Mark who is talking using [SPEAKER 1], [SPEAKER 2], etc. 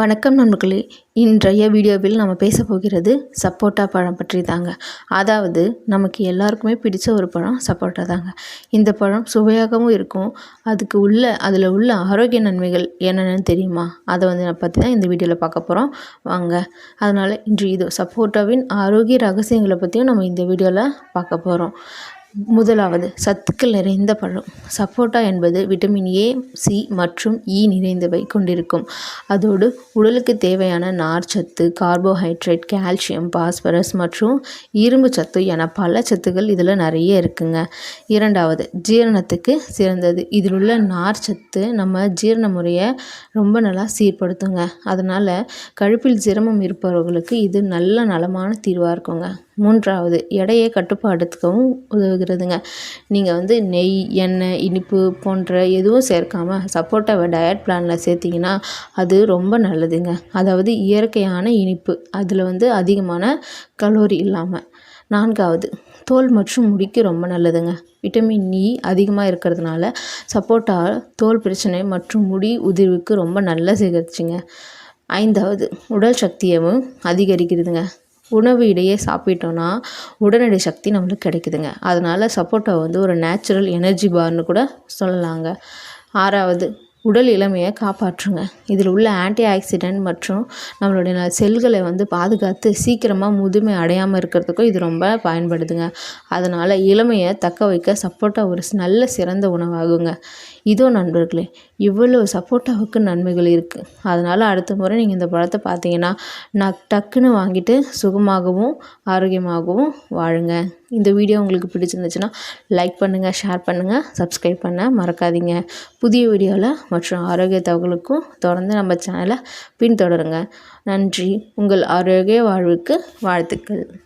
[SPEAKER 1] வணக்கம் நண்பர்களே. இன்றைய வீடியோவில் நம்ம பேச போகிறது சப்போட்டா பழம் பற்றி தாங்க. அதாவது நமக்கு எல்லாருக்குமே பிடிச்ச ஒரு பழம் சப்போட்டா தாங்க. இந்த பழம் சுவையாகவும் இருக்கும். அதுக்கு உள்ள அதில் உள்ள ஆரோக்கிய நன்மைகள் என்னென்னு தெரியுமா? அதை வந்து நான் பற்றி தான் இந்த வீடியோவில் பார்க்க போகிறோம் வாங்க. அதனால் இன்று இது சப்போட்டாவின் ஆரோக்கிய ரகசியங்களை பற்றியும் நம்ம இந்த வீடியோவில் பார்க்க போகிறோம் முதலாவது சத்துக்கள் நிறைந்த பழம். சப்போட்டா என்பது விட்டமின் ஏ சி மற்றும் இ நிறைந்தவை கொண்டிருக்கும். அதோடு உடலுக்கு தேவையான நார்ச்சத்து கார்போஹைட்ரேட் கால்சியம் பாஸ்பரஸ் மற்றும் இரும்பு சத்து என பல சத்துக்கள் இதில் நிறைய இருக்குங்க. இரண்டாவது ஜீரணத்துக்கு சிறந்தது. இதில் உள்ள நார்ச்சத்து நம்ம ஜீரண முறையை ரொம்ப நல்லா சீர்படுத்துங்க. அதனால் கழுப்பில் சிரமம் இருப்பவர்களுக்கு இது நல்ல நலமான தீர்வாக இருக்குங்க. மூன்றாவது எடையை கட்டுப்பாடுத்துக்கவும் உதவுகிறதுங்க. நீங்கள் வந்து நெய் எண்ணெய் இனிப்பு போன்ற எதுவும் சேர்க்காமல் சப்போட்டாவை டயட் பிளானில் சேர்த்திங்கன்னா அது ரொம்ப நல்லதுங்க. அதாவது இயற்கையான இனிப்பு. அதில் வந்து அதிகமான கலோரி இல்லாமல் நான்காவது தோல் மற்றும் முடிக்கு ரொம்ப நல்லதுங்க. விட்டமின் இ e அதிகமாக இருக்கிறதுனால சப்போட்டா தோல் பிரச்சனை மற்றும் முடி உதிர்வுக்கு ரொம்ப நல்ல சிகிச்சைங்க. ஐந்தாவது உடல் சக்தியவும் அதிகரிக்கிறதுங்க. உணவு இடையே சாப்பிட்டோன்னா உடனடி சக்தி நம்மளுக்கு கிடைக்குதுங்க. அதனால் சப்போட்டா வந்து ஒரு நேச்சுரல் எனர்ஜி பார்னு கூட சொல்லலாங்க. ஆறாவது உடல் இளமையை காப்பாற்றுங்க. இதில் உள்ள ஆன்டி ஆக்சிடென்ட் மற்றும் நம்மளுடைய செல்களை வந்து பாதுகாத்து சீக்கிரமாக முதுமை அடையாமல் இருக்கிறதுக்கும் இது ரொம்ப பயன்படுதுங்க. அதனால் இளமையை தக்க வைக்க சப்போட்டா ஒரு நல்ல சிறந்த உணவாகுங்க. இதோ நண்பர்களே இவ்வளோ சப்போட்டாவுக்கு நன்மைகள் இருக்குது அதனால் அடுத்த முறை நீங்கள் இந்த பழத்தை பார்த்தீங்கன்னா நான் டக்குன்னு வாங்கிட்டு சுகமாகவும் ஆரோக்கியமாகவும் வாழுங்க. இந்த வீடியோ உங்களுக்கு பிடிச்சிருந்துச்சுன்னா லைக் பண்ணுங்கள் ஷேர் பண்ணுங்கள் சப்ஸ்கிரைப் பண்ண மறக்காதீங்க. புதிய வீடியோவில் மற்றும் ஆரோக்கிய தகவலுக்கும் தொடர்ந்து நம்ம சேனலை பின்தொடருங்க. நன்றி. உங்கள் ஆரோக்கிய வாழ்வுக்கு வாழ்த்துக்கள்.